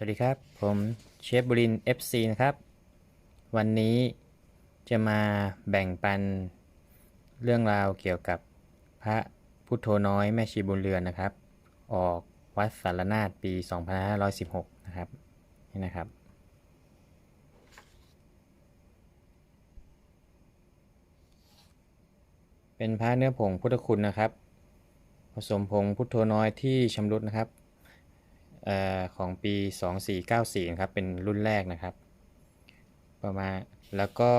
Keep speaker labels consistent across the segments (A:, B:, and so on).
A: สวัสดีครับ ผมเชฟบุริน FC นะครับ วันนี้จะมาแบ่งปันเรื่องราวเกี่ยวกับพระพุทโธน้อยแม่ชีบุญเรือนนะครับ ออกวัดสารนาฏปี 2516 นะครับนี่นะครับ เป็นพระเนื้อผงพุทธคุณนะครับ ผสมผงพุทโธน้อยที่ชำรุดนะครับ ออของปี 2494นะครับเป็นรุ่นแรกนะครับ ประมาณแล้วก็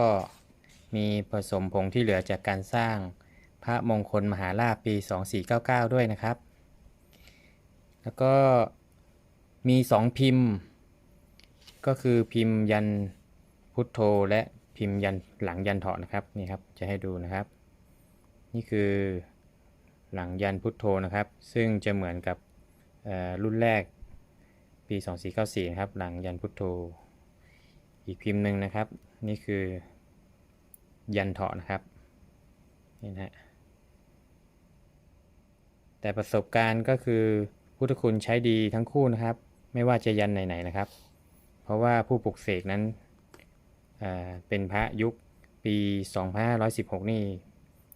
A: มีผสมผงที่เหลือจากการสร้างพระมงคลมหาลาภปี 2499 ด้วยนะครับ แล้วก็มี 2 พิมพ์ ก็คือพิมพ์ยันพุทโธและพิมพ์ยันหลังยันเถาะนะครับนี่ครับจะให้ดูนะครับ นี่คือหลังยันพุทโธนะครับ ซึ่งจะเหมือนกับรุ่นแรก ปี 2494นะครับ หลังยันพุทโธ อีกพิมพ์หนึ่งนะครับ นี่คือยันเถาะนะครับ นี่นะฮะแต่ประสบการณ์ก็คือพุทธคุณใช้ดีทั้งคู่นะครับ ไม่ว่าจะยันไหนๆนะครับ เพราะว่าผู้ปลุกเสกนั้นอ่อเป็นพระยุคปี 2516 นี่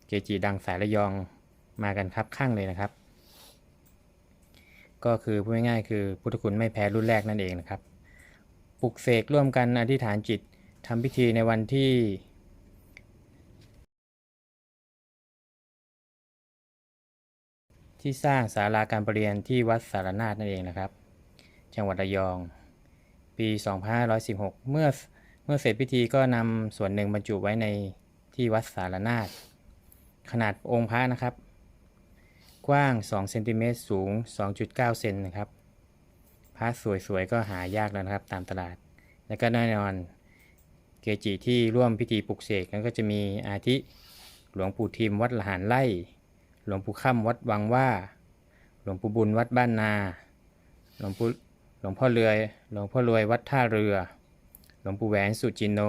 A: เกจิดังสายระยองมากันครับข้างเลยนะครับ ก็คือพูดง่ายๆคือพุทธคุณไม่แพ้รุ่นแรกนั่นเองนะครับปลุกเสกร่วมกันอธิษฐานจิตทำพิธีในวันที่ที่สร้างศาลาการประเรียนที่วัดสารนาฏนั่นเองนะครับ จังหวัดระยอง ปี 2516 เมื่อเมื่อเสร็จพิธีก็นำส่วนหนึ่งบรรจุไว้ในที่วัดสารนาฏขนาดองค์พระนะครับ กว้าง2เซนติเมตรสูง 2.9 เซนนะครับพระสวยๆ ก็หายากแล้วนะครับตามตลาด และก็แน่นอนเกจิที่ร่วมพิธีปลุกเสกนั้นก็จะมีอาทิ หลวงปู่ทิมวัดละหารไร่หลวงปู่ค่ำวัดวังว่า หลวงปู่บุญวัดบ้านนา หลวงปู่หลวงพ่อเรือหลวงพ่อรวยวัดท่าเรือ หลวงปู่แหวนสุจินโน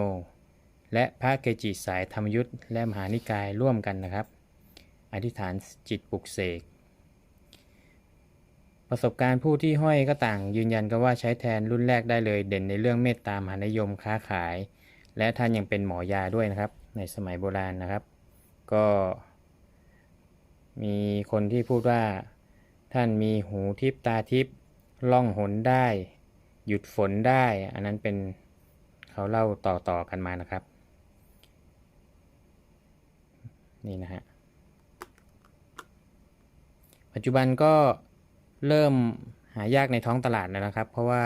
A: และพระเกจิสายธรรมยุทธและมหานิกายร่วมกันนะครับ อธิษฐานจิตปลุกเสก ประสบการณ์ผู้ที่ห้อยก็ต่าง ยืนยันกันว่าใช้แทนรุ่นแรกได้เลยเด่นในเรื่องเมตตามหานิยมค้าขาย และท่านยังเป็นหมอยาด้วยนะครับ ในสมัยโบราณนะครับ ก็ มีคนที่พูดว่า ท่านมีหูทิพตาทิพล่องหนได้ หยุดฝนได้ อันนั้นเป็นเขาเล่าต่อๆกันมานะครับ นี่นะฮะปัจจุบันก็ เริ่มหายากในท้องตลาดแล้วนะครับ เพราะว่า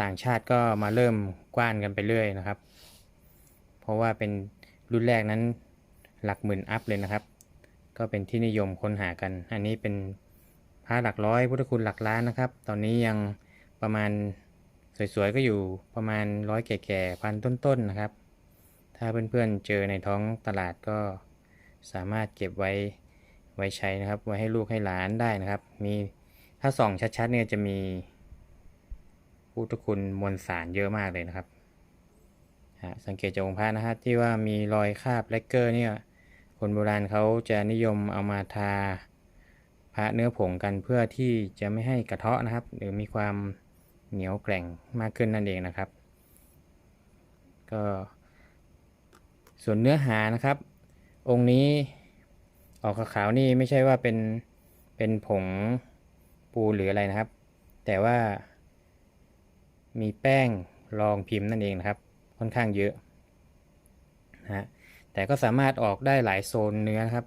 A: ต่างชาติก็มาเริ่มกว้านกันไปเรื่อยนะครับ เพราะว่าเป็นรุ่นแรกนั้นหลักหมื่นอัพเลยนะครับ ก็เป็นที่นิยมค้นหากัน อันนี้เป็นพระหลักร้อยพุทธคุณหลักล้านนะครับ ตอนนี้ยังประมาณสวยๆก็อยู่ประมาณร้อยแก่ๆพันต้นๆนะครับ ถ้าเพื่อนๆเจอในท้องตลาดก็สามารถเก็บไว้ไว้ใช้นะครับ ไว้ให้ลูกให้หลานได้นะครับ มี ถ้าส่องชัดๆเนี่ยจะมีพุทธคุณมวลสารเยอะมากเลยนะครับ สังเกตจากองค์พระนะฮะที่ว่ามีรอยคราบแลกเกอร์เนี่ย คนโบราณเขาจะนิยมเอามาทาพระเนื้อผงกันเพื่อที่จะไม่ให้กระเทาะนะครับ หรือมีความเหนียวแกร่งมากขึ้นนั่นเองนะครับ ก็ส่วนเนื้อหานะครับ องค์นี้ออกขาวๆนี่ไม่ใช่ว่าเป็นเป็นผง ปูหรืออะไรนะครับ แต่ว่า มีแป้งรองพิมพ์นั่นเองนะครับ ค่อนข้างเยอะนะฮะแต่ก็สามารถออกได้หลายโซนเนื้อนะครับ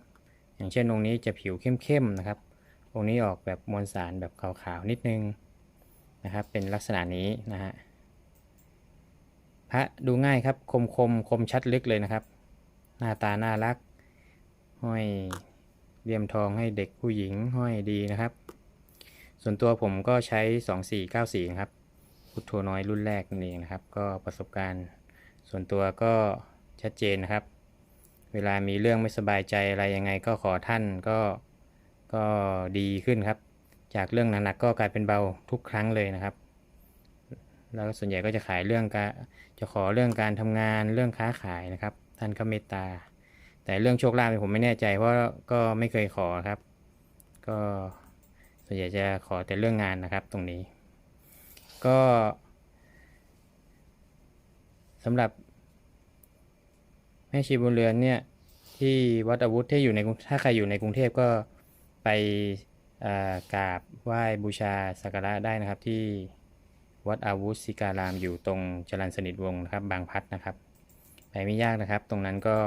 A: อย่างเช่นองนี้จะผิวเข้มๆนะครับองนี้ออกแบบมวลสารแบบขาวๆนิดนึงนะครับ เป็นลักษณะนี้นะฮะพระดูง่ายครับคมคมคมชัดลึกเลยนะครับ หน้าตาน่ารัก ห้อยเลี่ยมทองให้เด็กผู้หญิงห้อยดีนะครับ ส่วนตัวผมก็ใช้ 2494 ครับ พุทโธน้อยรุ่นแรกนั่นะครับ ก็ประสบการณ์ ส่วนตัวก็ชัดเจนนะครับ เวลามีเรื่องไม่สบายใจอะไรยังไงก็ขอท่านก็ก็ดีขึ้นครับ จากเรื่องหนักๆก็กลายเป็นเบาทุกครั้งเลยนะครับ แล้วส่วนใหญ่ก็จะขายเรื่องการจะขอเรื่องการทำงานเรื่องค้าขายนะครับ ท่านก็เมตตา แต่เรื่องโชคลาภผมไม่แน่ใจเพราะก็ไม่เคยขอครับ ก็ ส่วนใหญ่จะขอแต่เรื่องงานนะครับตรงนี้ ก็สำหรับแม่ชีบุญเรือนเนี่ยที่วัดอาวุธที่อยู่ในถ้าใครอยู่ในกรุงเทพก็ไปกราบไหว้บูชาสักการะได้นะครับที่วัดอาวุธสิการามอยู่ตรงจรัญสนิทวงนะครับบางพัดนะครับไปไม่ยากนะครับ ตรงนั้นก็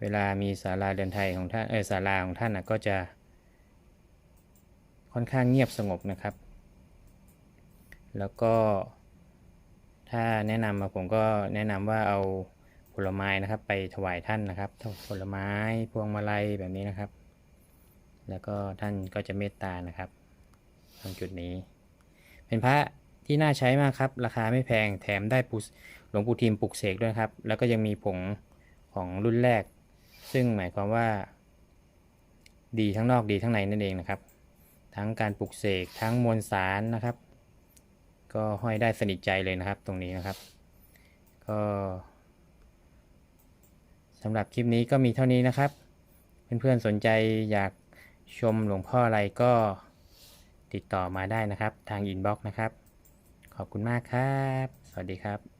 A: เวลามีศาลาเรือนไทยของท่านเออศาลาของท่านนะก็จะ ค่อนข้างเงียบสงบนะครับ แล้วก็ถ้าแนะนำมาผมก็แนะนำว่าเอาผลไม้นะครับ ไปถวายท่านนะครับผลไม้พวงมาลัยแบบนี้นะครับ แล้วก็ท่านก็จะเมตตานะครับตรงจุดนี้ เป็นพระที่น่าใช้มากครับ ราคาไม่แพงแถมได้ปุหลวงปู่ทิมปลุกเสกด้วยครับ แล้วก็ยังมีผงของรุ่นแรก ซึ่งหมายความว่า ดีทั้งนอกดีทั้งในนั่นเองนะครับ ทั้งการปลุกเสกทั้งมวลสารนะครับ ก็ห้อยได้สนิทใจเลยนะครับตรงนี้นะครับ ก็สำหรับคลิปนี้ก็มีเท่านี้นะครับ เพื่อนๆสนใจอยากชมหลวงพ่ออะไรก็ติดต่อมาได้นะครับ ทางอินบ็อกซ์นะครับ ขอบคุณมากครับ สวัสดีครับ